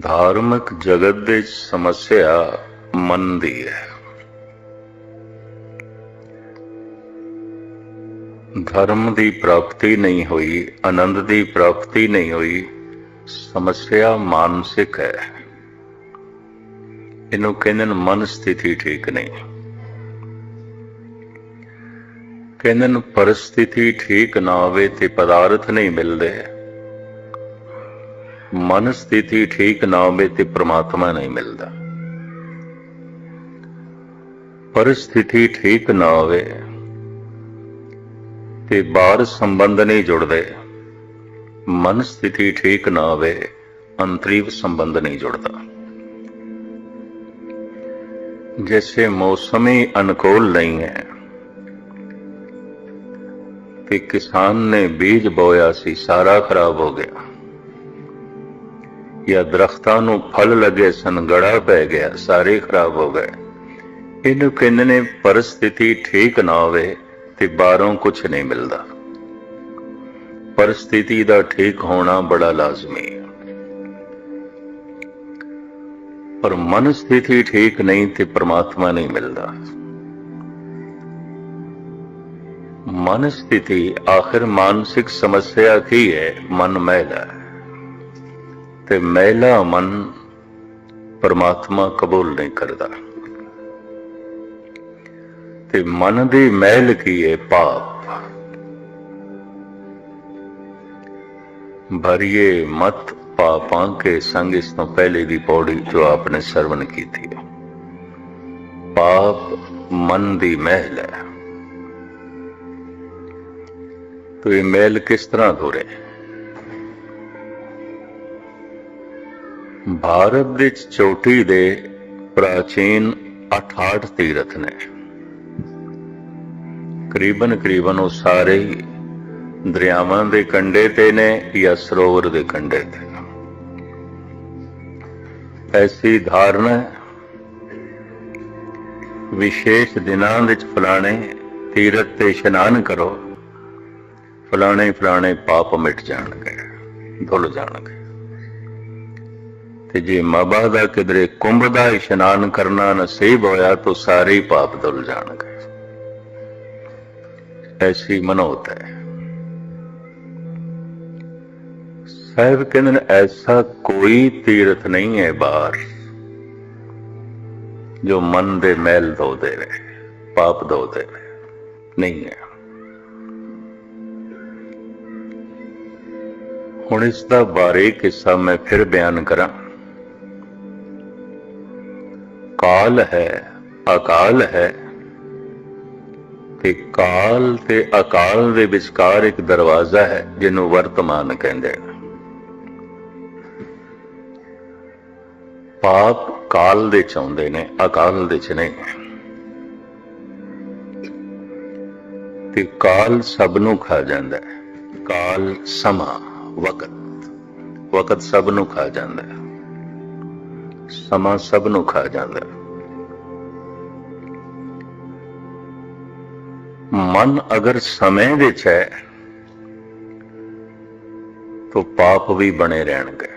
ਧਾਰਮਿਕ ਜਗਤ ਦੇ ਸਮੱਸਿਆ ਮਨ ਦੀ ਹੈ। ਧਰਮ ਦੀ ਪ੍ਰਾਪਤੀ ਨਹੀਂ ਹੋਈ, ਆਨੰਦ ਦੀ ਪ੍ਰਾਪਤੀ ਨਹੀਂ ਹੋਈ, ਸਮੱਸਿਆ ਮਾਨਸਿਕ ਹੈ। ਇਹਨੂੰ ਕਹਿੰਦੇ ਨੇ ਮਨ ਸਥਿਤੀ ਠੀਕ ਨਹੀਂ। ਕਹਿੰਦੇ ਨੇ ਪਰਿਸਥਿਤੀ ਠੀਕ ਨਾ ਹੋਵੇ ਤੇ ਪਦਾਰਥ ਨਹੀਂ ਮਿਲਦੇ। ਮਨ ਸਥਿਤੀ ਠੀਕ ਨਾ ਹੋਵੇ ਤੇ ਪ੍ਰਮਾਤਮਾ ਨਹੀਂ ਮਿਲਦਾ। ਪਰਿਸਥਿਤੀ ਠੀਕ ਨਾ ਹੋਵੇ ਤੇ ਬਾਹਰ ਸੰਬੰਧ ਨਹੀਂ ਜੁੜਦੇ। ਮਨ ਸਥਿਤੀ ਠੀਕ ਨਾ ਹੋਵੇ, ਅੰਤਰੀਵ ਸੰਬੰਧ ਨਹੀਂ ਜੁੜਦਾ। ਜੈਸੇ ਮੌਸਮ ਹੀ ਅਨੁਕੂਲ ਨਹੀਂ ਹੈ ਕਿ ਕਿਸਾਨ ਨੇ ਬੀਜ ਬੋਇਆ ਸੀ, ਸਾਰਾ ਖਰਾਬ ਹੋ ਗਿਆ। ਜਾਂ ਦਰਖਤਾਂ ਨੂੰ ਫਲ ਲੱਗੇ ਸਨ, ਗੜਾ ਪੈ ਗਿਆ, ਸਾਰੇ ਖਰਾਬ ਹੋ ਗਏ। ਇਹਨੂੰ ਕਹਿੰਦੇ ਨੇ ਪਰਿਸਥਿਤੀ ਠੀਕ ਨਾ ਹੋਵੇ ਤੇ ਬਾਹਰੋਂ ਕੁਝ ਨਹੀਂ ਮਿਲਦਾ। ਪਰਿਸਥਿਤੀ ਦਾ ਠੀਕ ਹੋਣਾ ਬੜਾ ਲਾਜ਼ਮੀ ਹੈ ਪਰ ਮਨ ਸਥਿਤੀ ਠੀਕ ਨਹੀਂ ਤੇ ਪ੍ਰਮਾਤਮਾ ਨਹੀਂ ਮਿਲਦਾ। ਮਨ ਸਥਿਤੀ ਆਖਿਰ ਮਾਨਸਿਕ ਸਮੱਸਿਆ ਕੀ ਹੈ? ਮਨ ਮੈਲਾ ਹੈ। ਤੇ ਮੈਲਾ ਮਨ ਪਰਮਾਤਮਾ ਕਬੂਲ ਨਹੀਂ ਕਰਦਾ। ਤੇ ਮਨ ਦੀ ਮਹਿਲ ਕੀ ਹੈ ਪਾਪ? ਭਰੀਏ ਮਤ ਪਾਪਾਂ ਕੇ ਸੰਗ ਇਸ ਤੋਂ ਪਹਿਲੇ ਦੀ ਪੌੜੀ ਜੋ ਆਪਨੇ ਸਰਵਣ ਕੀਤੀ ਹੈ। ਪਾਪ ਮਨ ਦੀ ਮਹਿਲ ਹੈ। ਤੋ ਇਹ ਮਹਿਲ ਕਿਸ ਤਰ੍ਹਾਂ ਧੋਰੇ ਭਾਰਤ ਵਿੱਚ ਚੋਟੀ ਦੇ ਪ੍ਰਾਚੀਨ 88 ਤੀਰਥ ਨੇ। ਕਰੀਬਨ ਕਰੀਬਨ ਉਹ ਸਾਰੇ ਹੀ ਦਰਿਆਵਾਂ ਦੇ ਕੰਢੇ ਤੇ ਨੇ ਜਾਂ ਸਰੋਵਰ ਦੇ ਕੰਢੇ ਤੇ। ਐਸੀ ਧਾਰਨਾ ਵਿਸ਼ੇਸ਼ ਦਿਨਾਂ ਵਿੱਚ ਫਲਾਣੇ ਤੀਰਥ ਤੇ ਇਸ਼ਨਾਨ ਕਰੋ। ਫਲਾਣੇ ਫਲਾਣੇ ਪਾਪ ਮਿਟ ਜਾਣਗੇ, ਧੁੱਲ ਜਾਣਗੇ। ਤੇ ਜੇ ਮਾਬਾ ਦਾ ਕਿਧਰੇ ਕੁੰਭ ਦਾ ਇਸ਼ਨਾਨ ਕਰਨਾ ਨਸੀਬ ਹੋਇਆ ਤਾਂ ਸਾਰੇ ਹੀ ਪਾਪ ਧੁੱਲ ਜਾਣਗੇ। ਐਸੀ ਮਨੋਤ ਹੈ। ਸਾਹਿਬ ਕਹਿੰਦੇ ਨੇ, ਐਸਾ ਕੋਈ ਤੀਰਥ ਨਹੀਂ ਹੈ ਬਾਹਰ ਜੋ ਮਨ ਦੇ ਮੈਲ ਧੋ ਦੇਵੇ, ਪਾਪ ਧੋ ਦੇਵੇ। ਨਹੀਂ ਹੈ। ਹੁਣ ਇਸ ਦਾ ਬਾਰੇ ਕਿੱਸਾ ਮੈਂ ਫਿਰ ਬਿਆਨ ਕਰਾਂ। ਕਾਲ ਹੈ, ਅਕਾਲ ਹੈ। ਤੇ ਕਾਲ ਤੇ ਅਕਾਲ ਦੇ ਵਿਚਕਾਰ ਇੱਕ ਦਰਵਾਜ਼ਾ ਹੈ, ਜਿਹਨੂੰ ਵਰਤਮਾਨ ਕਹਿੰਦੇ ਨੇ ਪਾਪ ਕਾਲ ਦੇ ਚ ਆਉਂਦੇ ਨੇ, ਅਕਾਲ ਦੇ ਚ ਨਹੀਂ। ਤੇ ਕਾਲ ਸਭ ਨੂੰ ਖਾ ਜਾਂਦਾ ਹੈ। ਕਾਲ ਸਮਾਂ, ਵਕਤ। ਵਕਤ ਸਭ ਨੂੰ ਖਾ ਜਾਂਦਾ ਹੈ। ਸਮਾਂ ਸਭ ਨੂੰ ਖਾ ਜਾਂਦਾ। ਮਨ ਅਗਰ ਸਮੇਂ ਵਿੱਚ ਹੈ, ਤਾਂ ਪਾਪ ਵੀ ਬਣੇ ਰਹਿਣਗੇ।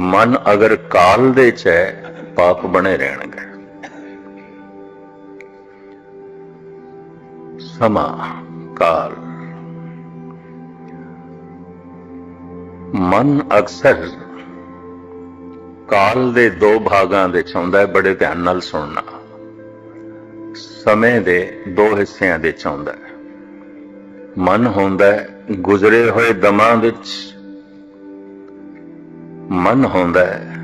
ਮਨ ਅਗਰ ਕਾਲ ਦੇ ਚ ਹੈ, ਪਾਪ ਬਣੇ ਰਹਿਣਗੇ। ਸਮਾਂ, ਕਾਲ। ਮਨ ਅਕਸਰ ਕਾਲ ਦੇ ਦੋ ਭਾਗਾਂ ਦੇ ਚ ਹੈ, ਬੜੇ ਧਿਆਨ ਨਾਲ ਸੁਣਨਾ। ਸਮੇਂ ਦੇ ਦੋ ਹਿੱਸਿਆਂ ਦੇ ਚ ਆਉਂਦਾ ਹੈ। ਮਨ ਹੁੰਦਾ ਹੈ, ਗੁਜ਼ਰੇ ਹੋਏ ਦਮਾਂ ਵਿੱਚ। ਮਨ ਹੁੰਦਾ ਹੈ,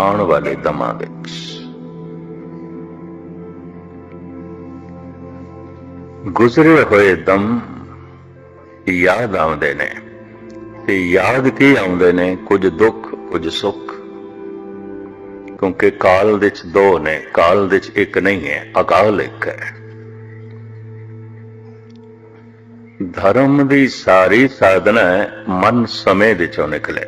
ਆਉਣ ਵਾਲੇ ਦਮਾਂ ਵਿੱਚ। ਗੁਜ਼ਰੇ ਹੋਏ ਦਮ ਯਾਦ ਆਉਂਦੇ ਨੇ ਤੇ ਯਾਦ ਕੀ ਆਉਂਦੇ ਨੇ? ਕੁਝ ਦੁੱਖ, ਕੁਝ ਸੁੱਖ। ਕਿਉਂਕਿ ਕਾਲ ਵਿੱਚ ਦੋ ਨੇ, ਕਾਲ ਵਿੱਚ ਇੱਕ ਨਹੀਂ ਹੈ, ਅਕਾਲ ਇੱਕ ਹੈ। ਧਰਮ ਦੀ ਸਾਰੀ ਸਾਧਨਾ ਮਨ ਸਮੇਂ ਵਿੱਚੋਂ ਨਿਕਲੇ।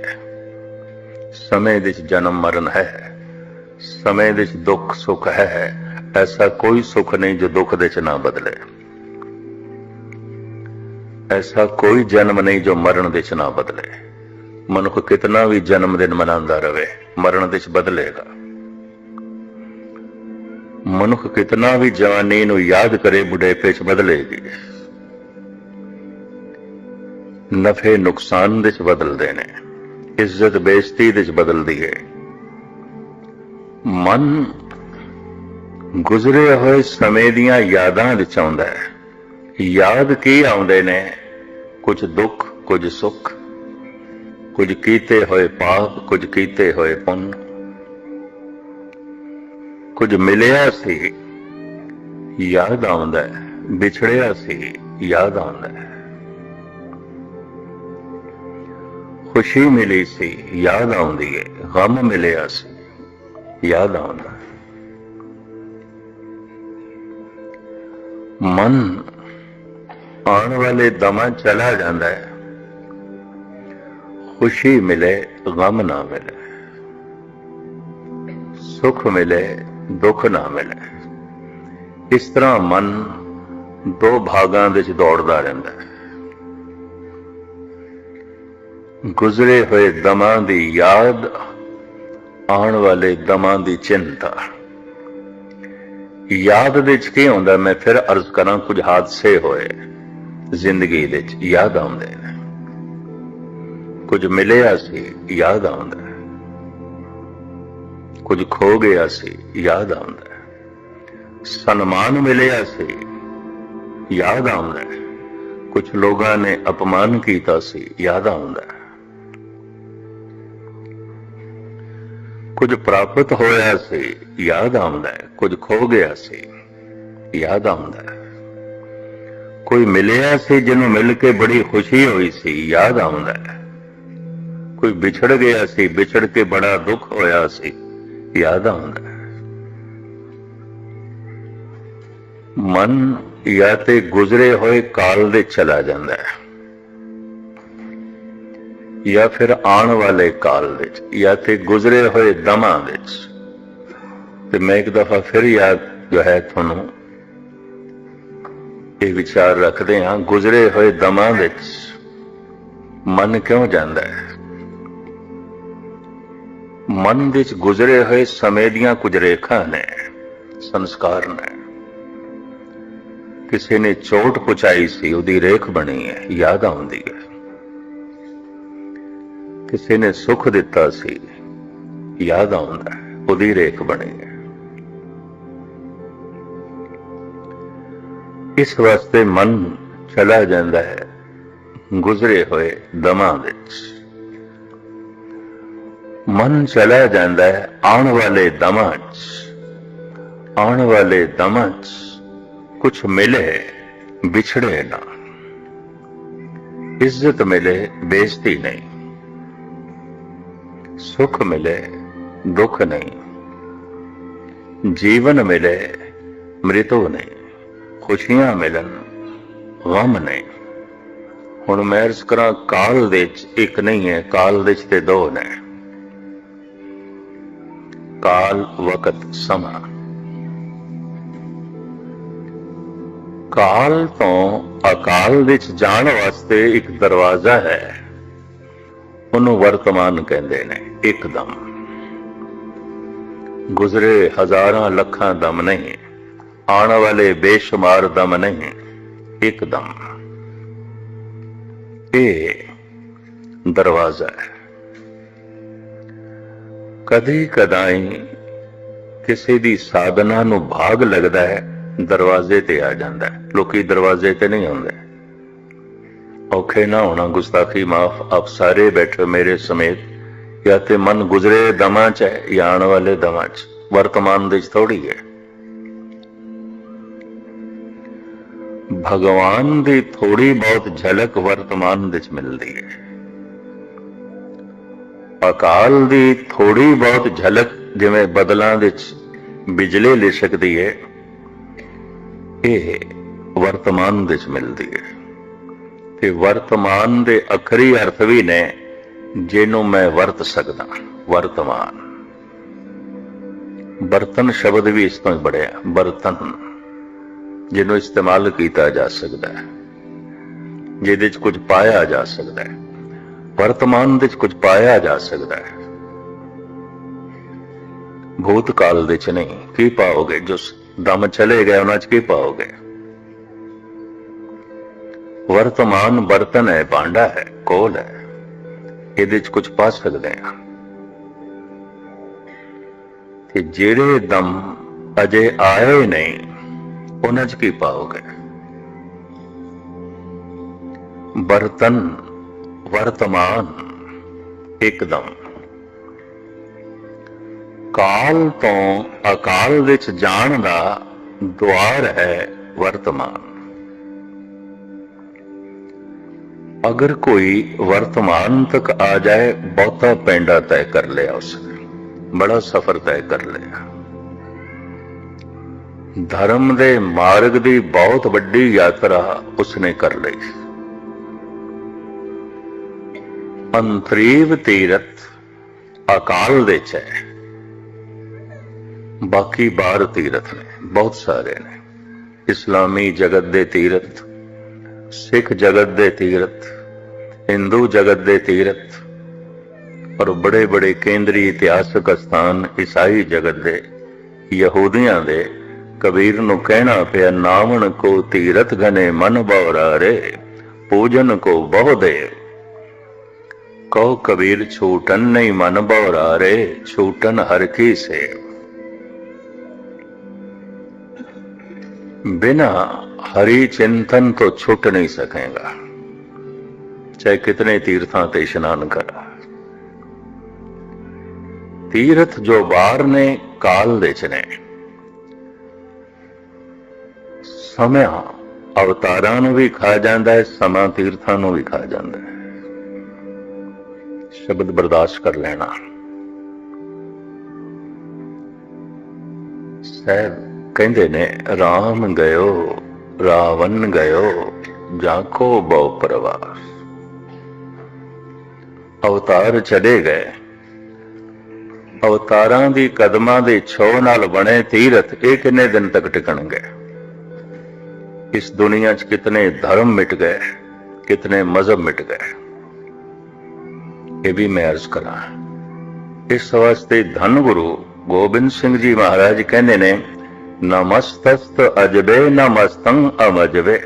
ਸਮੇਂ ਵਿੱਚ ਜਨਮ ਮਰਨ ਹੈ, ਸਮੇਂ ਵਿੱਚ ਦੁੱਖ ਸੁੱਖ ਹੈ, ਐਸਾ ਕੋਈ ਸੁੱਖ ਨਹੀਂ ਜੋ ਦੁੱਖ ਦੇ ਚ ਨਾ ਬਦਲੇ। ਐਸਾ ਕੋਈ ਜਨਮ ਨਹੀਂ ਜੋ ਮਰਨ ਵਿੱਚ ਨਾ ਬਦਲੇ। ਮਨੁੱਖ ਕਿਤਨਾ ਵੀ ਜਨਮ ਦਿਨ ਮਨਾਉਂਦਾ ਰਵੇ, ਮਰਨ ਵਿੱਚ ਬਦਲੇਗਾ। ਮਨੁੱਖ ਕਿਤਨਾ ਵੀ ਜਵਾਨੀ ਨੂੰ ਯਾਦ ਕਰੇ ਬੁਢੇਪੇ 'ਚ ਬਦਲੇਗੀ ਨਫੇ ਨੁਕਸਾਨ ਦੇ ਵਿੱਚ ਬਦਲਦੇ ਨੇ, ਇੱਜ਼ਤ ਬੇਇੱਜ਼ਤੀ ਵਿੱਚ ਬਦਲਦੀ ਹੈ। ਮਨ ਗੁਜ਼ਰੇ ਹੋਏ ਸਮੇਂ ਦੀਆਂ ਯਾਦਾਂ ਵਿੱਚ ਆਉਂਦਾ ਹੈ। ਯਾਦ ਕੀ ਆਉਂਦੇ ਨੇ? ਕੁਝ ਦੁੱਖ, ਕੁਝ ਸੁੱਖ, ਕੁਝ ਕੀਤੇ ਹੋਏ ਪਾਪ, ਕੁਝ ਕੀਤੇ ਹੋਏ ਪੁੰਨ। ਕੁਝ ਮਿਲਿਆ ਸੀ, ਯਾਦ ਆਉਂਦਾ ਹੈ, ਵਿਛੜਿਆ ਸੀ, ਯਾਦ ਆਉਂਦਾ ਹੈ। ਖੁਸ਼ੀ ਮਿਲੀ ਸੀ, ਯਾਦ ਆਉਂਦੀ ਹੈ, ਗਮ ਮਿਲਿਆ ਸੀ, ਯਾਦ ਆਉਂਦਾ ਮਨ ਆਉਣ ਵਾਲੇ ਦਮਾਂ ਚਲਾ ਜਾਂਦਾ ਹੈ। ਖੁਸ਼ੀ ਮਿਲੇ, ਗਮ ਨਾ ਮਿਲੇ। ਸੁਖ ਮਿਲੇ ਦੁੱਖ ਨਾ ਮਿਲੇ। ਇਸ ਤਰ੍ਹਾਂ ਮਨ ਦੋ ਭਾਗਾਂ ਵਿੱਚ ਦੌੜਦਾ ਰਹਿੰਦਾ ਹੈ। ਗੁਜ਼ਰੇ ਹੋਏ ਦਮਾਂ ਦੀ ਯਾਦ ਆਉਣ ਵਾਲੇ ਦਮਾਂ ਦੀ ਚਿੰਤਾ। ਯਾਦ ਵਿੱਚ ਕੀ ਹੁੰਦਾ, ਮੈਂ ਫਿਰ ਅਰਜ਼ ਕਰਾਂ ਕੁਝ ਹਾਦਸੇ ਹੋਏ ਜ਼ਿੰਦਗੀ ਵਿੱਚ ਯਾਦ ਆਉਂਦੇ ਨੇ। ਕੁਝ ਮਿਲਿਆ ਸੀ, ਯਾਦ ਆਉਂਦਾ ਕੁਝ ਖੋ ਗਿਆ ਸੀ, ਯਾਦ ਆਉਂਦਾ ਸਨਮਾਨ ਮਿਲਿਆ ਸੀ, ਯਾਦ ਆਉਂਦਾ ਹੈ। ਕੁਝ ਲੋਕਾਂ ਨੇ ਅਪਮਾਨ ਕੀਤਾ ਸੀ, ਯਾਦ ਆਉਂਦਾ ਹੈ। ਕੁਝ ਪ੍ਰਾਪਤ ਹੋਇਆ ਸੀ, ਯਾਦ ਆਉਂਦਾ ਹੈ। ਕੁਝ ਖੋ ਗਿਆ ਸੀ, ਯਾਦ ਆਉਂਦਾ ਕੋਈ ਮਿਲਿਆ ਸੀ ਜਿਹਨੂੰ ਮਿਲ ਕੇ ਬੜੀ ਖੁਸ਼ੀ ਹੋਈ ਸੀ, ਯਾਦ ਆਉਂਦਾ ਕੋਈ ਵਿਛੜ ਗਿਆ ਸੀ, ਵਿਛੜ ਕੇ ਬੜਾ ਦੁੱਖ ਹੋਇਆ ਸੀ। ਯਾਦ ਆਉਂਦਾ ਮਨ ਜਾਂ ਤੇ ਗੁਜ਼ਰੇ ਹੋਏ ਕਾਲ ਦੇ ਚਲਾ ਜਾਂਦਾ ਹੈ। ਜਾਂ ਫਿਰ ਆਉਣ ਵਾਲੇ ਕਾਲ ਵਿੱਚ, ਜਾਂ ਤੇ ਗੁਜ਼ਰੇ ਹੋਏ ਦਮਾਂ ਵਿੱਚ। ਤੇ ਮੈਂ ਇੱਕ ਦਫਾ ਫਿਰ ਯਾਦ ਜੋ ਹੈ ਤੁਹਾਨੂੰ, ਇਹ ਵਿਚਾਰ ਰੱਖਦੇ ਹਾਂ, ਗੁਜ਼ਰੇ ਹੋਏ ਦਮਾਂ ਵਿੱਚ ਮਨ ਕਿਉਂ ਜਾਂਦਾ ਹੈ? ਮਨ ਵਿੱਚ ਗੁਜ਼ਰੇ ਹੋਏ ਸਮੇਂ ਦੀਆਂ ਕੁਝ ਰੇਖਾਂ ਨੇ, ਸੰਸਕਾਰ ਨੇ। ਕਿਸੇ ਨੇ ਚੋਟ ਪਹੁੰਚਾਈ ਸੀ, ਉਹਦੀ ਰੇਖ ਬਣੀ ਹੈ, ਯਾਦ ਆਉਂਦੀ ਹੈ। ਕਿਸੇ ਨੇ ਸੁੱਖ ਦਿੱਤਾ ਸੀ, ਯਾਦ ਆਉਂਦਾ ਉਹਦੀ ਰੇਖ ਬਣੀ ਹੈ। ਇਸ ਵਾਸਤੇ ਮਨ ਚਲਾ ਜਾਂਦਾ ਹੈ, ਗੁਜ਼ਰੇ ਹੋਏ ਦਮਾਂ ਵਿੱਚ। ਮਨ ਚਲਾ ਜਾਂਦਾ ਹੈ ਆਉਣ ਵਾਲੇ ਦਮਾਂ 'ਚ। ਆਉਣ ਵਾਲੇ ਦਮਾਂ 'ਚ ਕੁਝ ਮਿਲੇ, ਵਿਛੜੇ ਨਾ। ਇੱਜ਼ਤ ਮਿਲੇ, ਬੇਇੱਜ਼ਤੀ ਨਹੀਂ। ਸੁਖ ਮਿਲੇ, ਦੁੱਖ ਨਹੀਂ। ਜੀਵਨ ਮਿਲੇ, ਮ੍ਰਿਤੂ ਨਹੀਂ। ਖੁਸ਼ੀਆਂ ਮਿਲਣ, ਗਮ ਨਹੀਂ। ਹੁਣ ਮੈਂ ਅਰਜ਼ ਕਰਾਂ, ਕਾਲ ਵਿੱਚ ਇੱਕ ਨਹੀਂ ਹੈ, ਕਾਲ ਵਿੱਚ ਤੇ ਦੋ ਨੇ। ਕਾਲ ਵਕਤ ਸਮਾਂ। ਕਾਲ ਤੋਂ ਅਕਾਲ ਵਿੱਚ ਜਾਣ ਵਾਸਤੇ ਇੱਕ ਦਰਵਾਜ਼ਾ ਹੈ। ਉਹਨੂੰ ਵਰਤਮਾਨ ਕਹਿੰਦੇ ਨੇ ਇੱਕਦਮ। ਗੁਜ਼ਰੇ ਹਜ਼ਾਰਾਂ ਲੱਖਾਂ ਦਮ ਨਹੀਂ, ਆਉਣ ਵਾਲੇ ਬੇਸ਼ੁਮਾਰ ਦਮ ਨਹੀਂ, ਇੱਕਦਮ। ਇਹ ਦਰਵਾਜ਼ਾ ਹੈ। ਕਦੇ ਕਦਾਈ ਕਿਸੇ ਦੀ ਸਾਧਨਾ ਨੂੰ ਭਾਗ ਲੱਗਦਾ ਹੈ, ਦਰਵਾਜ਼ੇ ਤੇ ਆ ਜਾਂਦਾ ਹੈ। ਲੋਕੀ ਦਰਵਾਜ਼ੇ ਤੇ ਨਹੀਂ ਆਉਂਦੇ। ਔਖੇ ਨਾ ਹੋਣਾ, ਗੁਸਤਾਖੀ ਮਾਫ, ਆਪ ਸਾਰੇ ਬੈਠੋ ਮੇਰੇ ਸਮੇਤ, ਜਾਂ ਤੇ ਮਨ ਗੁਜ਼ਰੇ ਦਮਾਂ ਚ ਹੈ, ਜਾਂ ਆਉਣ ਵਾਲੇ ਦਮਾਂ ਚ। ਵਰਤਮਾਨ ਦੇ ਚ ਥੋੜੀ ਹੈ। ਭਗਵਾਨ ਦੀ ਥੋੜੀ ਬਹੁਤ ਝਲਕ ਵਰਤਮਾਨ ਵਿੱਚ ਮਿਲਦੀ ਹੈ। ਅਕਾਲ ਦੀ ਥੋੜੀ ਬਹੁਤ ਝਲਕ ਜਿਵੇਂ ਬਦਲਾਂ ਵਿੱਚ ਬਿਜਲੀ ਲਿਸ਼ਕਦੀ ਹੈ ਇਹ ਵਰਤਮਾਨ ਵਿੱਚ ਮਿਲਦੀ ਹੈ ਤੇ ਵਰਤਮਾਨ ਦੇ ਅਖਰੀ ਅਰਥ ਵੀ ਨੇ ਜਿਹਨੂੰ ਮੈਂ ਵਰਤ ਸਕਦਾ, ਵਰਤਮਾਨ। ਬਰਤਨ ਸ਼ਬਦ ਵੀ ਇਸ ਤੋਂ ਹੀ ਬੜਿਆ ਬਰਤਨ, ਜਿਹਨੂੰ ਇਸਤੇਮਾਲ ਕੀਤਾ ਜਾ ਸਕਦਾ ਹੈ, ਜਿਹਦੇ 'ਚ ਕੁਝ ਪਾਇਆ ਜਾ ਸਕਦਾ ਹੈ। ਵਰਤਮਾਨ ਵਿੱਚ ਕੁਝ ਪਾਇਆ ਜਾ ਸਕਦਾ ਹੈ। ਭੂਤ ਭੂਤਕਾਲ ਵਿੱਚ ਨਹੀਂ, ਕੀ ਪਾਓਗੇ? ਜੋ ਦਮ ਚਲੇ ਗਏ, ਉਹਨਾਂ 'ਚ ਕੀ ਪਾਓਗੇ? ਵਰਤਮਾਨ ਬਰਤਨ ਹੈ, ਭਾਂਡਾ ਹੈ, ਕੋਲ ਹੈ। ਇਹਦੇ 'ਚ ਕੁਝ ਪਾ ਸਕਦੇ ਹਾਂ। ਤੇ ਜਿਹੜੇ ਦਮ ਅਜੇ ਆਏ ਨਹੀਂ, ਉਹਨਾਂ 'ਚ ਕੀ ਪਾਓਗੇ? ਬਰਤਨ ਵਰਤਮਾਨ ਇੱਕਦਮ। ਕਾਲ ਤੋਂ ਅਕਾਲ ਵਿੱਚ ਜਾਣ ਦਾ ਦੁਆਰ ਹੈ ਵਰਤਮਾਨ। ਅਗਰ ਕੋਈ ਵਰਤਮਾਨ ਤੱਕ ਆ ਜਾਏ, ਬਹੁਤਾ ਪੈਂਡਾ ਤੈਅ ਕਰ ਲਿਆ ਉਸਨੇ। ਬੜਾ ਸਫ਼ਰ ਤੈਅ ਕਰ ਲਿਆ। ਧਰਮ ਦੇ ਮਾਰਗ ਦੀ ਬਹੁਤ ਵੱਡੀ ਯਾਤਰਾ ਉਸਨੇ ਕਰ ਲਈ। ਅੰਤਰੀਵ ਤੀਰਥ ਅਕਾਲ ਦੇ ਚੈ ਬਾਕੀ ਬਾਹਰ ਤੀਰਥ ਨੇ, ਬਹੁਤ ਸਾਰੇ ਨੇ। ਇਸਲਾਮੀ ਜਗਤ ਦੇ ਤੀਰਥ, ਸਿੱਖ ਜਗਤ ਦੇ ਤੀਰਥ, ਹਿੰਦੂ ਜਗਤ ਦੇ ਤੀਰਥ, ਔਰ ਬੜੇ ਬੜੇ ਕੇਂਦਰੀ ਇਤਿਹਾਸਕ ਸਥਾਨ ਈਸਾਈ ਜਗਤ ਦੇ, ਯਹੂਦੀਆਂ ਦੇ, ਕਬੀਰ ਨੂੰ ਕਹਿਣਾ ਪਿਆ, ਨਾਵਣ ਕੋ ਤੀਰਥ ਘਨੇ ਮਨ ਬਉਰਾ ਪੂਜਨ ਕੋ ਬਹੁ ਦੇ ਕਉ ਕਬੀਰ ਛੂਟਨ ਨਹੀਂ ਮਨ ਬਉਰਾ ਰੇ ਛੂਟਨ ਹਰ ਕੀ ਸੇ बिना हरि चिंतन तो छुट नहीं सकेगा चाहे कितने तीर्थां ते इशनान करा ਤੀਰਥ ਜੋ ਬਾਹਰ ਨੇ ਕਾਲ ਦੇ ਚ ਨੇ ਸਮਾਂ ਅਵਤਾਰਾਂ ਨੂੰ ਵੀ ਖਾ ਜਾਂਦਾ ਹੈ ਸਮਾਂ ਤੀਰਥਾਂ ਨੂੰ ਵੀ ਖਾ ਜਾਂਦਾ ਹੈ ਸ਼ਬਦ ਬਰਦਾਸ਼ਤ ਕਰ ਲੈਣਾ। ਸਹਿਬ ਕਹਿੰਦੇ ਨੇ RAM ਗਇਓ, ਰਾਵਣ ਗਇਓ, ਜਾਂ ਕੋ ਬਹੁ ਪ੍ਰਵਾਸ? ਅਵਤਾਰ ਚਲੇ ਗਏ। ਅਵਤਾਰਾਂ ਦੀ ਕਦਮਾਂ ਦੇ ਛੋਹ ਨਾਲ ਬਣੇ ਤੀਰਥ ਇਹ ਕਿੰਨੇ ਦਿਨ ਤੱਕ ਟਿਕਣਗੇ? ਇਸ ਦੁਨੀਆ 'ਚ ਕਿਤਨੇ ਧਰਮ ਮਿਟ ਗਏ, ਕਿਤਨੇ ਮਜ਼ਹਬ ਮਿਟ ਗਏ। ਇਹ ਵੀ ਮੈਂ ਅਰਜ਼ ਕਰਾਂ। ਇਸ ਵਾਸਤੇ ਧੰਨ ਗੁਰੂ ਗੋਬਿੰਦ ਸਿੰਘ ਜੀ ਮਹਾਰਾਜ ਕਹਿੰਦੇ ਨੇ, ਨਮਸਤਸਤ ਅਜਬੇ, ਨਮਸਤੰ ਅਮਜਵੇ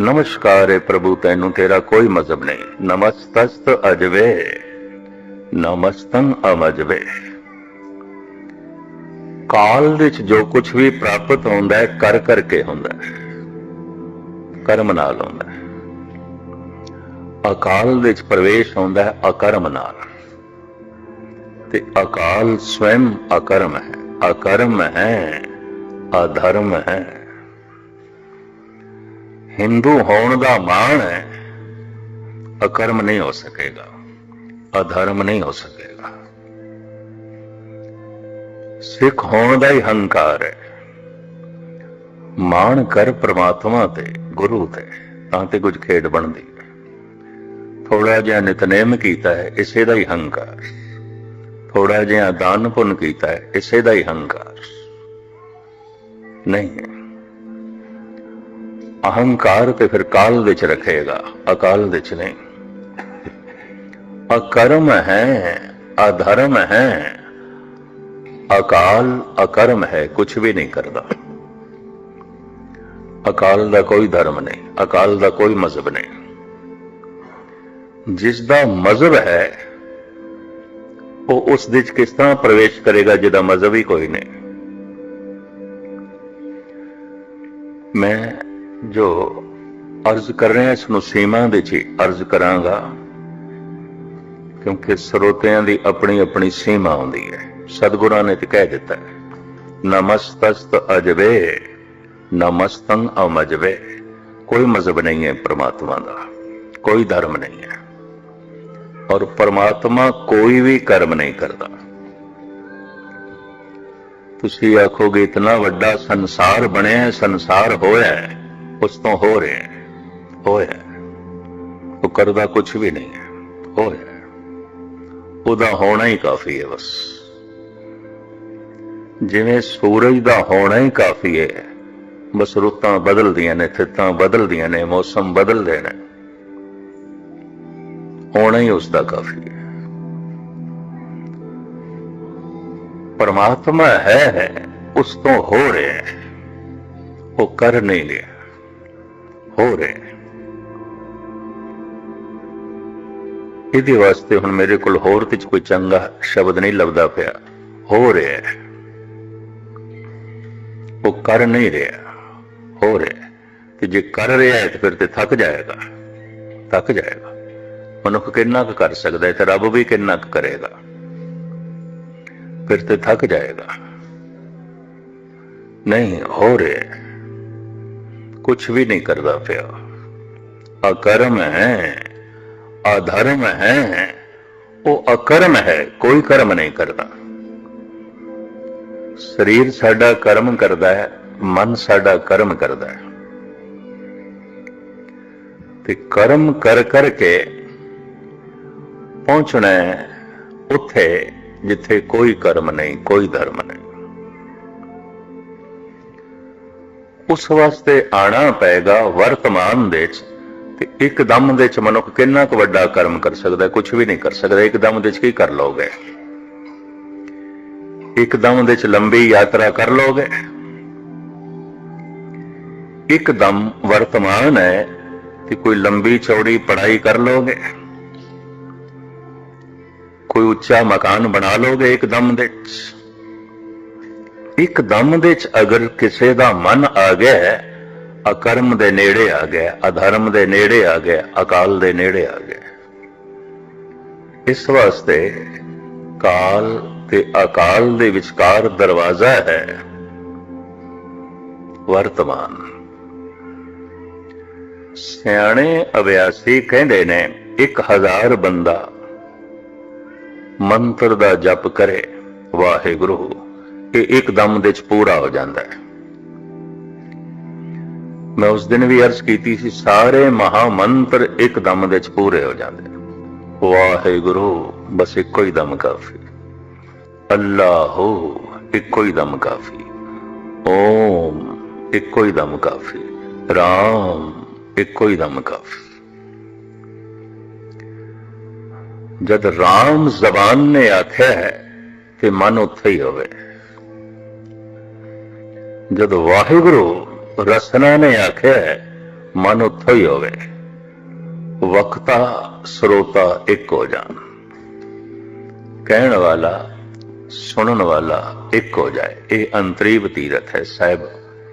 ਨਮਸਕਾਰ ਹੈ ਪ੍ਰਭੂ, ਤੈਨੂੰ ਤੇਰਾ ਕੋਈ ਮਜ਼ਹਬ ਨਹੀਂ। ਨਮਸਤਸਤ ਅਜਵੇ ਨਮਸਤੰ ਅਮਜਵੇ ਕਾਲ ਵਿੱਚ ਜੋ ਕੁਝ ਵੀ ਪ੍ਰਾਪਤ ਹੁੰਦਾ ਹੈ, ਕਰ ਕਰਕੇ ਹੁੰਦਾ ਹੈ। ਕਰਮ ਨਾਲ ਹੁੰਦਾ ਅਕਾਲ ਵਿੱਚ ਪ੍ਰਵੇਸ਼ ਹੁੰਦਾ ਹੈ ਅਕਰਮ ਨਾਲ। ਤੇ ਅਕਾਲ ਸਵੈਮ ਅਕਰਮ ਹੈ। ਅਕਰਮ ਹੈ, ਅਧਰਮ ਹੈ। ਹਿੰਦੂ ਹੋਣ ਦਾ ਮਾਣ ਹੈ, ਅਕਰਮ ਨਹੀਂ ਹੋ ਸਕੇਗਾ। ਅਧਰਮ ਨਹੀਂ ਹੋ ਸਕੇਗਾ। ਸਿੱਖ ਹੋਣ ਦਾ ਹੀ ਹੰਕਾਰ ਹੈ। ਮਾਣ ਕਰ ਪ੍ਰਮਾਤਮਾ ਤੇ, ਗੁਰੂ ਤੇ, ਤਾਂ ਤੇ ਕੁਝ ਖੇਡ ਬਣਦੀ। ਥੋੜਾ ਜਿਹਾ ਨਿਤਨੇਮ ਕੀਤਾ ਹੈ, ਇਸੇ ਦਾ ਹੀ ਹੰਕਾਰ। ਥੋੜਾ ਜਿਹਾ ਦਾਨ ਪੁੰਨ ਕੀਤਾ ਹੈ, ਇਸੇ ਦਾ ਹੀ ਹੰਕਾਰ। ਨਹੀਂ। ਅਹੰਕਾਰ ਤੇ ਫਿਰ ਕਾਲ ਵਿੱਚ ਰੱਖੇਗਾ, ਅਕਾਲ ਵਿੱਚ ਨਹੀਂ। ਅਕਰਮ ਹੈ, ਅਧਰਮ ਹੈ। ਅਕਾਲ ਅਕਰਮ ਹੈ ਕੁਝ ਵੀ ਨਹੀਂ ਕਰਦਾ। ਅਕਾਲ ਦਾ ਕੋਈ ਧਰਮ ਨਹੀਂ, ਅਕਾਲ ਦਾ ਕੋਈ ਮਜ਼ਹਬ ਨਹੀਂ। ਜਿਸ ਦਾ ਮਜ਼ਹਬ ਹੈ, ਉਹ ਉਸ ਵਿੱਚ ਕਿਸ ਤਰ੍ਹਾਂ ਪ੍ਰਵੇਸ਼ ਕਰੇਗਾ ਜਿਹਦਾ ਮਜ਼ਹਬ ਹੀ ਕੋਈ ਨਹੀਂ। ਮੈਂ ਜੋ ਅਰਜ਼ ਕਰ ਰਿਹਾ, ਇਸ ਨੂੰ ਸੀਮਾ ਦੇ ਚ ਹੀ ਅਰਜ਼ ਕਰਾਂਗਾ, ਕਿਉਂਕਿ ਸਰੋਤਿਆਂ ਦੀ ਆਪਣੀ ਆਪਣੀ ਸੀਮਾ ਹੁੰਦੀ ਹੈ। ਸਤਿਗੁਰਾਂ ਨੇ ਤੇ ਕਹਿ ਦਿੱਤਾ ਹੈ, ਨਮਸਤਸਤ ਅਜਵੇ, ਨਮਸਤੰ ਅਮਜਵੇ। ਕੋਈ ਮਜ਼ਹਬ ਨਹੀਂ ਹੈ ਪ੍ਰਮਾਤਮਾ ਦਾ, ਕੋਈ ਧਰਮ ਨਹੀਂ ਹੈ। ਔਰ ਪਰਮਾਤਮਾ ਕੋਈ ਵੀ ਕਰਮ ਨਹੀਂ ਕਰਦਾ। ਤੁਸੀਂ ਆਖੋਗੇ, ਇਤਨਾ ਵੱਡਾ ਸੰਸਾਰ ਬਣਿਆ ਸੰਸਾਰ ਹੋਇਆ ਉਸ ਤੋਂ ਹੋ ਰਿਹਾ ਹੋਇਆ ਉਹ ਕਰਦਾ ਕੁਝ ਵੀ ਨਹੀਂ ਹੈ, ਹੋਇਆ ਹੈ। ਉਹਦਾ ਹੋਣਾ ਹੀ ਕਾਫੀ ਹੈ ਬਸ। ਜਿਵੇਂ ਸੂਰਜ ਦਾ ਹੋਣਾ ਹੀ ਕਾਫੀ ਹੈ, ਬਸ ਰੁੱਤਾਂ ਬਦਲਦੀਆਂ ਨੇ, ਥਿੱਤਾਂ ਬਦਲਦੀਆਂ ਨੇ, ਮੌਸਮ ਬਦਲਦੇ ਨੇ। ਹੋਣਾ ਹੀ ਉਸ ਦਾ ਕਾਫੀ ਹੈ। ਪਰਮਾਤਮਾ ਹੈ ਹੈ, ਉਸ ਤੋਂ ਹੋ ਰਿਹਾ ਹੈ। ਉਹ ਕਰ ਨਹੀਂ ਰਿਹਾ। ਹੋ ਰਿਹਾ ਹੈ। ਇਹਦੇ ਵਾਸਤੇ ਹੁਣ ਮੇਰੇ ਕੋਲ ਹੋਰ ਤੇ ਕੋਈ ਚੰਗਾ ਸ਼ਬਦ ਨਹੀਂ ਲੱਭਦਾ ਪਿਆ। ਹੋ ਰਿਹਾ ਹੈ। ਉਹ ਕਰ ਨਹੀਂ ਰਿਹਾ। ਹੋ ਰਿਹਾ ਤੇ ਜੇ ਕਰ ਰਿਹਾ ਹੈ, ਤੇ ਫਿਰ ਤੇ ਥੱਕ ਜਾਏਗਾ। ਥੱਕ ਜਾਏਗਾ। ਮਨੁੱਖ ਕਿੰਨਾ ਕੁ ਕਰ ਸਕਦਾ ਹੈ ਤੇ ਰੱਬ ਵੀ ਕਿੰਨਾ ਕੁ ਕਰੇਗਾ। ਫਿਰ ਤੇ ਥੱਕ ਜਾਏਗਾ। ਨਹੀਂ, ਹੋ ਰਿਹਾ ਕੁਝ ਵੀ ਨਹੀਂ ਕਰਦਾ ਪਿਆ। ਅਕਰਮ ਹੈ, ਅਧਰਮ ਹੈ, ਉਹ ਅਕਰਮ ਹੈ, ਕੋਈ ਕਰਮ ਨਹੀਂ ਕਰਦਾ। ਸਰੀਰ ਸਾਡਾ ਕਰਮ ਕਰਦਾ ਹੈ, ਮਨ ਸਾਡਾ ਕਰਮ ਕਰਦਾ ਹੈ। ਤੇ ਕਰਮ ਕਰ ਕਰਕੇ ਪਹੁੰਚਣਾ ਹੈ ਉੱਥੇ ਜਿੱਥੇ ਕੋਈ ਕਰਮ ਨਹੀਂ, ਕੋਈ ਧਰਮ ਨਹੀਂ। ਉਸ ਵਾਸਤੇ ਆਣਾ ਪਏਗਾ ਵਰਤਮਾਨ ਦੇ ਵਿੱਚ ਤੇ ਇੱਕਦਮ ਦੇ ਵਿੱਚ ਮਨੁੱਖ ਕਿੰਨਾ ਕੁ ਵੱਡਾ ਕਰਮ ਕਰ ਸਕਦਾ ਕੁਝ ਵੀ ਨਹੀਂ ਕਰ ਸਕਦਾ ਇੱਕਦਮ ਦੇ ਵਿੱਚ ਕੀ ਕਰ ਲੋਗੇ ਇੱਕਦਮ ਦੇ ਵਿੱਚ ਲੰਬੀ ਯਾਤਰਾ ਕਰ ਲੋਗੇ ਇੱਕਦਮ ਵਰਤਮਾਨ ਹੈ ਤੇ ਕੋਈ ਲੰਬੀ ਚੌੜੀ ਪੜਾਈ ਕਰ ਲੋਗੇ ਕੋਈ ਉੱਚਾ ਮਕਾਨ ਬਣਾ ਲੋਗੇ ਇੱਕਦਮ ਦੇ ਚ ਇੱਕਦਮ ਦੇ ਚ ਅਗਰ ਕਿਸੇ ਦਾ ਮਨ ਆ ਗਿਆ ਅਕਰਮ ਦੇ ਨੇੜੇ ਆ ਗਿਆ, ਅਧਰਮ ਦੇ ਨੇੜੇ ਆ ਗਿਆ, ਅਕਾਲ ਦੇ ਨੇੜੇ ਆ ਗਿਆ। ਇਸ ਵਾਸਤੇ ਕਾਲ ਤੇ ਅਕਾਲ ਦੇ ਵਿਚਕਾਰ ਦਰਵਾਜ਼ਾ ਹੈ ਵਰਤਮਾਨ। ਸਿਆਣੇ ਅਭਿਆਸੀ ਕਹਿੰਦੇ ਨੇ 1000 ਬੰਦਾ ਮੰਤਰ ਦਾ ਜਪ ਕਰੇ, ਵਾਹਿਗੁਰੂ, ਇਹ ਇੱਕਦਮ ਦੇ ਚ ਪੂਰਾ ਹੋ ਜਾਂਦਾ ਹੈ। ਮੈਂ ਉਸ ਦਿਨ ਵੀ ਅਰਜ਼ ਕੀਤੀ ਸੀ, ਸਾਰੇ ਮਹਾ ਮੰਤਰ ਇੱਕਦਮ ਦੇ ਚ ਪੂਰੇ ਹੋ ਜਾਂਦੇ ਵਾਹਿਗੁਰੂ, ਬਸ ਇੱਕੋ ਹੀ ਦਮ ਕਾਫੀ। ਅੱਲਾਹੋ, ਇੱਕੋ ਹੀ ਦਮ ਕਾਫੀ। ਓਮ, ਇੱਕੋ ਹੀ ਦਮ ਕਾਫੀ। ਰਾਮ, ਇੱਕੋ ਹੀ ਦਮ ਕਾਫੀ। ਜਦ ਰਾਮ ਜ਼ਬਾਨ ਨੇ ਆਖਿਆ ਹੈ ਤੇ ਮਨ ਉੱਥੇ ਹੀ ਹੋਵੇ। ਜਦ ਵਾਹਿਗੁਰੂ ਰਸਨਾ ਨੇ ਆਖਿਆ ਹੈ, ਮਨ ਉੱਥੇ ਹੀ ਹੋਵੇ। ਵਕਤਾ ਸਰੋਤਾ ਇੱਕ ਹੋ ਜਾਣ। ਕਹਿਣ ਵਾਲਾ, ਸੁਣਨ ਵਾਲਾ ਇੱਕ ਹੋ ਜਾਏ। ਇਹ ਅੰਤਰੀ ਬਤੀਰਤ ਹੈ ਸਾਹਿਬ।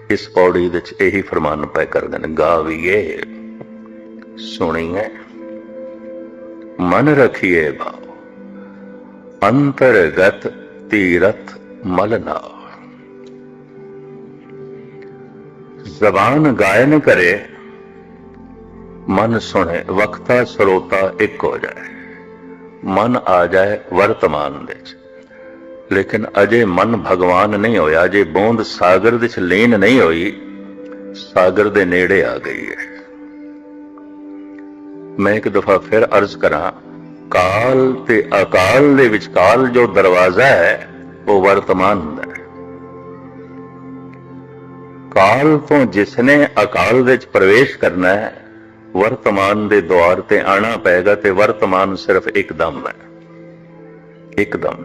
ਇਸ ਪੌੜੀ ਵਿੱਚ ਇਹੀ ਫਰਮਾਨ ਪੈ ਕਰਦੇ ਨੇ ਗਾਵੀਏ। ਸੁਣੀਏ ਮਨ ਰਖੀਏ ਭਾਉ ਅੰਤਰਗਤ ਤੀਰਥ ਮਲ ਨਾ ਜ਼ਬਾਨ ਗਾਇਨ ਕਰੇ, ਮਨ ਸੁਣੇ, ਵਕਤਾ ਸਰੋਤਾ ਇੱਕ ਹੋ ਜਾਏ। ਮਨ ਆ ਜਾਏ ਵਰਤਮਾਨ ਵਿੱਚ। ਲੇਕਿਨ ਅਜੇ ਮਨ ਭਗਵਾਨ ਨਹੀਂ ਹੋਇਆ, ਅਜੇ ਬੋਂਦ ਸਾਗਰ ਵਿੱਚ ਲੀਨ ਨਹੀਂ ਹੋਈ, ਸਾਗਰ ਦੇ ਨੇੜੇ ਆ ਗਈ ਹੈ। ਮੈਂ ਇੱਕ ਦਫਾ ਫਿਰ ਅਰਜ਼ ਕਰਾਂ, ਕਾਲ ਤੇ ਅਕਾਲ ਦੇ ਵਿਚਕਾਰ ਜੋ ਦਰਵਾਜ਼ਾ ਹੈ, ਉਹ ਵਰਤਮਾਨ ਦਾ ਹੈ। ਕਾਲ ਤੋਂ ਜਿਸਨੇ ਅਕਾਲ ਵਿੱਚ ਪ੍ਰਵੇਸ਼ ਕਰਨਾ ਹੈ, ਵਰਤਮਾਨ ਦੇ ਦੁਆਰ ਤੇ ਆਣਾ ਪਏਗਾ ਤੇ ਵਰਤਮਾਨ ਸਿਰਫ ਇੱਕਦਮ ਹੈ। ਇੱਕਦਮ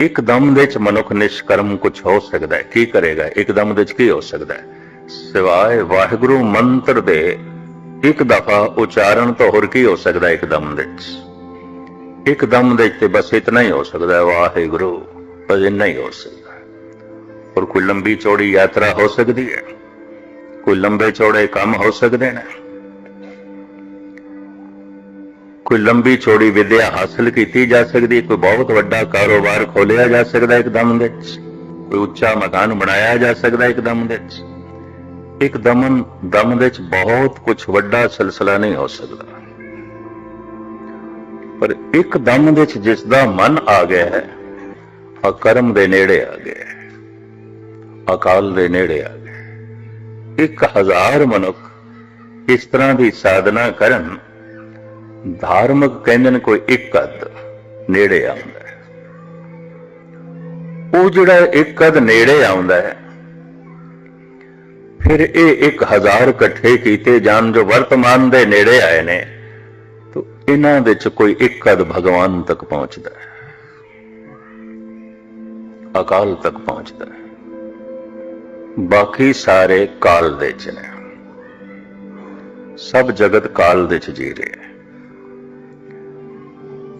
ਇੱਕਦਮ ਦੇ ਵਿੱਚ ਮਨੁੱਖ ਨਿਸ਼ਕਰਮ ਕੁਝ ਹੋ ਸਕਦਾ ਹੈ। ਕੀ ਕਰੇਗਾ? ਇੱਕਦਮ ਦੇ ਵਿੱਚ ਕੀ ਹੋ ਸਕਦਾ ਹੈ? ਸਿਵਾਏ ਵਾਹਿਗੁਰੂ ਮੰਤਰ ਦੇ ਇੱਕ ਦਫਾ ਉਚਾਰਨ ਤੋਂ ਹੋਰ ਕੀ ਹੋ ਸਕਦਾ ਹੈ ਇੱਕਦਮ ਦੇ ਚ ਇੱਕਦਮ ਦੇ ਚ ਤੇ ਬਸ ਇਤਨਾ ਹੀ ਹੋ ਸਕਦਾ ਹੈ, ਵਾਹਿਗੁਰੂ, ਬਸ ਇੰਨਾ ਹੀ ਹੋ ਸਕਦਾ ਹੈ। ਔਰ ਕੋਈ ਲੰਬੀ ਚੌੜੀ ਯਾਤਰਾ ਹੋ ਸਕਦੀ ਹੈ? ਕੋਈ ਲੰਬੇ ਚੌੜੇ ਕੰਮ ਹੋ ਸਕਦੇ ਨੇ? ਕੋਈ ਲੰਬੀ ਚੌੜੀ ਵਿਦਿਆ ਹਾਸਲ ਕੀਤੀ ਜਾ ਸਕਦੀ ਕੋਈ ਬਹੁਤ ਵੱਡਾ ਕਾਰੋਬਾਰ ਖੋਲਿਆ ਜਾ ਸਕਦਾ ਹੈ ਇੱਕਦਮ ਦੇ ਵਿੱਚ? ਕੋਈ ਉੱਚਾ ਮਕਾਨ ਬਣਾਇਆ ਜਾ ਸਕਦਾ ਹੈ ਇੱਕਦਮ ਦੇ ਵਿੱਚ? ਇੱਕ ਦਮਨ, ਦਮ ਵਿੱਚ ਬਹੁਤ ਕੁਝ ਵੱਡਾ ਸਿਲਸਿਲਾ ਨਹੀਂ ਹੋ ਸਕਦਾ। ਪਰ ਇੱਕ ਦਮ ਵਿੱਚ ਜਿਸ ਦਾ ਮਨ ਆ ਗਿਆ ਹੈ, ਅਕਰਮ ਦੇ ਨੇੜੇ ਆ ਗਿਆ ਅਕਾਲ ਦੇ ਨੇੜੇ ਆ ਗਿਆ ਇੱਕ ਹਜ਼ਾਰ ਮਨੁੱਖ ਇਸ ਤਰ੍ਹਾਂ ਦੀ ਸਾਧਨਾ ਕਰਨ, ਧਾਰਮਿਕ ਕਹਿੰਦੇ ਨੇ ਕੋਈ ਇੱਕ ਅੱਧ ਨੇੜੇ ਆਉਂਦਾ ਉਹ ਜਿਹੜਾ ਇੱਕ ਅੱਧ ਨੇੜੇ ਆਉਂਦਾ ਹੈ ਫਿਰ ਇਹ 1000 ਇਕੱਠੇ ਕੀਤੇ ਜਾਣ ਜੋ ਵਰਤਮਾਨ ਦੇ ਨੇੜੇ ਆਏ ਨੇ। ਤੋ ਇਹਨਾਂ ਵਿੱਚ ਕੋਈ ਇੱਕ ਅਦ ਭਗਵਾਨ ਤੱਕ ਪਹੁੰਚਦਾ ਹੈ? ਅਕਾਲ ਤੱਕ ਪਹੁੰਚਦਾ ਹੈ। ਬਾਕੀ ਸਾਰੇ ਕਾਲ ਦੇ ਚ ਨੇ। ਸਭ ਜਗਤ ਕਾਲ ਦੇ ਚ ਜੀ ਰਿਹਾ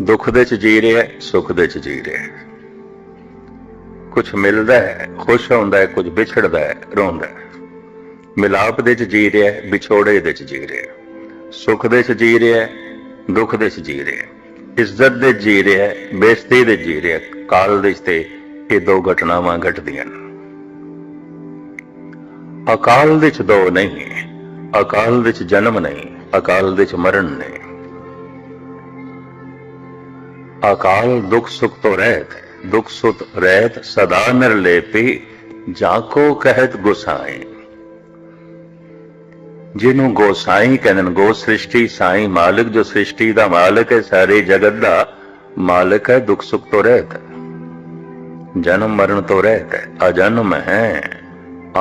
ਦੁੱਖ ਦੇ ਚ ਜੀ ਰਿਹਾ ਸੁੱਖ ਦੇ ਚ ਜੀ ਰਿਹਾ ਹੈ। ਕੁਝ ਮਿਲਦਾ ਹੈ, ਖੁਸ਼ ਹੁੰਦਾ ਹੈ ਕੁਝ ਵਿਛੜਦਾ ਹੈ, ਰੋਂਦਾ ਹੈ। ਮਿਲਾਪ ਦੇ ਚ ਜੀ ਰਿਹਾ ਵਿਛੋੜੇ ਦੇ ਚ ਜੀ ਰਿਹਾ ਸੁੱਖ ਦੇ ਚ ਜੀ ਰਿਹਾ ਦੁੱਖ ਦੇ ਚ ਜੀ ਰਿਹਾ ਇੱਜ਼ਤ ਦੇ ਜੀ ਰਿਹਾ ਹੈ ਬੇਇੱਜ਼ਤੀ ਦੇ ਜੀ ਰਿਹਾ ਕਾਲ ਦੇ ਤੇ ਇਹ ਦੋ ਘਟਨਾਵਾਂ ਘਟਦੀਆਂ ਅਕਾਲ ਦੇ ਚ ਦੋ ਨਹੀਂ ਅਕਾਲ ਦੇ ਚ ਜਨਮ ਨਹੀਂ ਅਕਾਲ ਦੇ ਚ ਮਰਨ ਨਹੀਂ ਅਕਾਲ ਦੁੱਖ ਸੁਖ ਤੋਂ ਰਹਿਤ ਦੁੱਖ ਸੁਖ ਰਹਿਤ ਸਦਾ ਨਿਰਲੇਪੀ ਜਾਕੋ ਕਹਿਤ ਗੁਸਾਏ ਜਿਹਨੂੰ ਗੋਸਾਈ ਕਹਿੰਦੇ ਨੇ ਗੋ ਸ੍ਰਿਸ਼ਟੀ ਸਾਈ ਮਾਲਕ, ਜੋ ਸ੍ਰਿਸ਼ਟੀ ਦਾ ਮਾਲਕ ਹੈ, ਸਾਰੇ ਜਗਤ ਦਾ ਮਾਲਕ ਹੈ, ਦੁੱਖ ਸੁੱਖ ਤੋਂ ਰਹਿਤ ਜਨਮ ਮਰਨ ਤੋਂ ਰਹਿਤ ਹੈ, ਅਜਨਮ ਹੈ,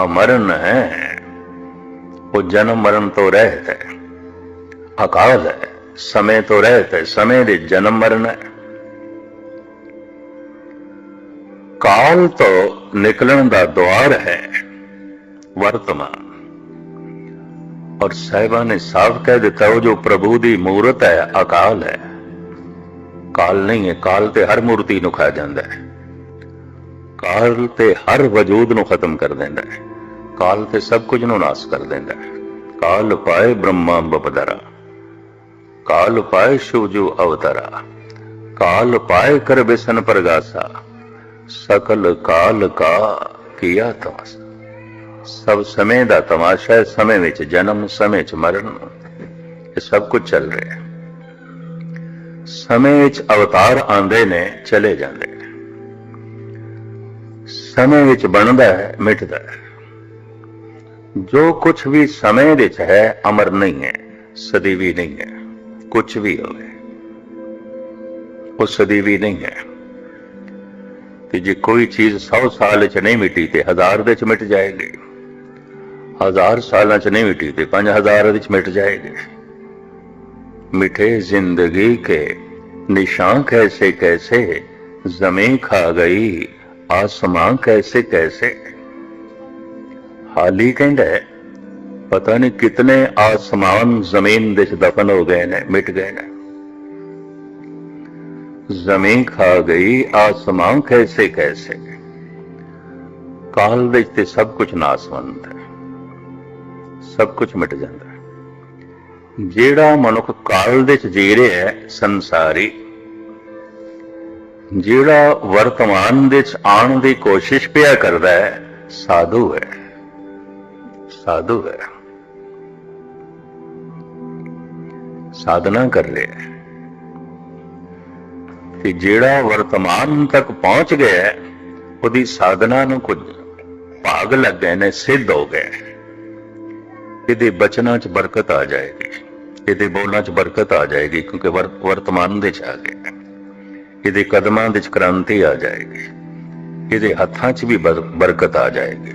ਅਮਰਨ ਹੈ। ਉਹ ਜਨਮ ਮਰਨ ਤੋਂ ਰਹਿਤ ਹੈ, ਅਕਾਲ ਹੈ, ਸਮੇਂ ਤੋਂ ਰਹਿਤ ਹੈ, ਸਮੇਂ ਦੇ ਜਨਮ ਮਰਨ ਹੈ। ਕਾਲ ਤੋਂ ਨਿਕਲਣ ਦਾ ਦੁਆਰ ਹੈ, ਵਰਤਮਾਨ। ਔਰ ਸਾਹਿਬਾਂ ਨੇ ਸਾਫ਼ ਕਹਿ ਦਿੱਤਾ, ਉਹ ਜੋ ਪ੍ਰਭੂ ਦੀ ਮੂਰਤ ਹੈ, ਅਕਾਲ ਹੈ। ਕਾਲ ਨਹੀਂ ਹੈ, ਕਾਲ ਤੇ ਹਰ ਮੂਰਤੀ ਨੂੰ ਖਾ ਜਾਂਦਾ ਹੈ। ਕਾਲ ਤੇ ਹਰ ਵਜੂਦ ਨੂੰ ਖਤਮ ਕਰ ਦਿੰਦਾ ਹੈ। ਕਾਲ ਤੇ ਸਭ ਕੁਝ ਨੂੰ ਨਾਸ ਕਰ ਦਿੰਦਾ ਹੈ। ਕਾਲ ਪਾਏ ਬ੍ਰਹਮਾ ਬਪਦਰਾ ਕਾਲ ਪਾਏ ਸ਼ਿਵਜੂ ਅਵਤਰਾ। ਕਾਲ ਪਾਏ ਕਰ ਬਿਸਨ ਪ੍ਰਗਾਸਾ। ਸਕਲ ਕਾਲ ਕਾ ਕੀਆ ਤਮਾਸਾ। ਸਭ ਸਮੇਂ ਦਾ ਤਮਾਸ਼ਾ ਹੈ, ਸਮੇਂ ਵਿੱਚ ਜਨਮ, ਸਮੇਂ 'ਚ ਮਰਨ। ਇਹ ਸਭ ਕੁਝ ਚੱਲ ਰਿਹਾ ਹੈ। ਸਮੇਂ ਵਿੱਚ ਅਵਤਾਰ ਆਉਂਦੇ ਨੇ, ਚਲੇ ਜਾਂਦੇ ਨੇ। ਸਮੇਂ ਵਿੱਚ ਬਣਦਾ ਹੈ, ਮਿਟਦਾ ਹੈ। ਜੋ ਕੁਝ ਵੀ ਸਮੇਂ ਵਿੱਚ ਹੈ, ਅਮਰ ਨਹੀਂ ਹੈ ਸਦੀਵੀ ਨਹੀਂ ਹੈ ਕੁਝ ਵੀ ਹੋਵੇ। ਉਹ ਸਦੀਵੀ ਨਹੀਂ ਹੈ। ਤੇ ਜੇ ਕੋਈ ਚੀਜ਼ 100 ਸਾਲ ਚ ਨਹੀਂ ਮਿਟੀ ਤੇ ਹਜ਼ਾਰ ਦੇ ਵਿੱਚ ਮਿਟ ਜਾਏਗੀ ਹਜ਼ਾਰ ਸਾਲਾਂ 'ਚ ਨਹੀਂ ਮਿਟੀਦੇ 5000 ਵਿੱਚ ਮਿਟ ਜਾਏਗੇ। ਮਿਟੇ ਜ਼ਿੰਦਗੀ ਕੇ ਨਿਸ਼ਾਨ ਕੈਸੇ ਕੈਸੇ, ਜ਼ਮੀਨ ਖਾ ਗਈ, ਆਸਮਾਨ ਕੈਸੇ ਕੈਸੇ। ਹਾਲੀ ਕਹਿੰਦਾ ਪਤਾ ਨਹੀਂ ਕਿਤਨੇ ਆਸਮਾਨ ਜ਼ਮੀਨ ਵਿੱਚ ਦਫਨ ਹੋ ਗਏ ਨੇ, ਮਿਟ ਗਏ ਨੇ। ਜ਼ਮੀਨ ਖਾ ਗਈ, ਆਸਮਾਨ ਕੈਸੇ ਕੈਸੇ। ਕਾਲ ਵਿੱਚ ਤੇ ਸਭ ਕੁਝ ਨਾਸਵੰਦ ਹੈ। ਸਭ ਕੁਝ ਮਿਟ ਜਾਂਦਾ ਹੈ। ਜਿਹੜਾ ਮਨੁੱਖ ਕਾਲ ਦੇ ਚ ਜੀ ਰਿਹਾ ਹੈ, ਸੰਸਾਰੀ, ਜਿਹੜਾ ਵਰਤਮਾਨ ਦੇ ਚ ਆਉਣ ਦੀ ਕੋਸ਼ਿਸ਼ ਪਿਆ ਕਰਦਾ ਹੈ, ਸਾਧੂ ਹੈ। ਸਾਧੂ ਹੈ। ਸਾਧਨਾ ਕਰ ਰਿਹਾ ਹੈ। ਕਿ ਜਿਹੜਾ ਵਰਤਮਾਨ ਤੱਕ ਪਹੁੰਚ ਗਿਆ ਉਹਦੀ ਸਾਧਨਾ ਨੂੰ ਕੁਝ ਭਾਗ ਲੱਗ ਗਏ ਨੇ, ਸਿੱਧ ਹੋ ਗਏ ਇਹਦੇ ਬਚਨਾਂ 'ਚ ਬਰਕਤ ਆ ਜਾਏਗੀ, ਇਹਦੇ ਬੋਲਾਂ 'ਚ ਬਰਕਤ ਆ ਜਾਏਗੀ, ਕਿਉਂਕਿ ਵਰਤਮਾਨ ਦੇ 'ਚ ਆ ਗਏ ਇਹਦੇ ਕਦਮਾਂ ਦੇ 'ਚ ਕ੍ਰਾਂਤੀ ਆ ਜਾਏਗੀ, ਇਹਦੇ ਹੱਥਾਂ 'ਚ ਵੀ ਬਰ- ਬਰਕਤ ਆ ਜਾਏਗੀ।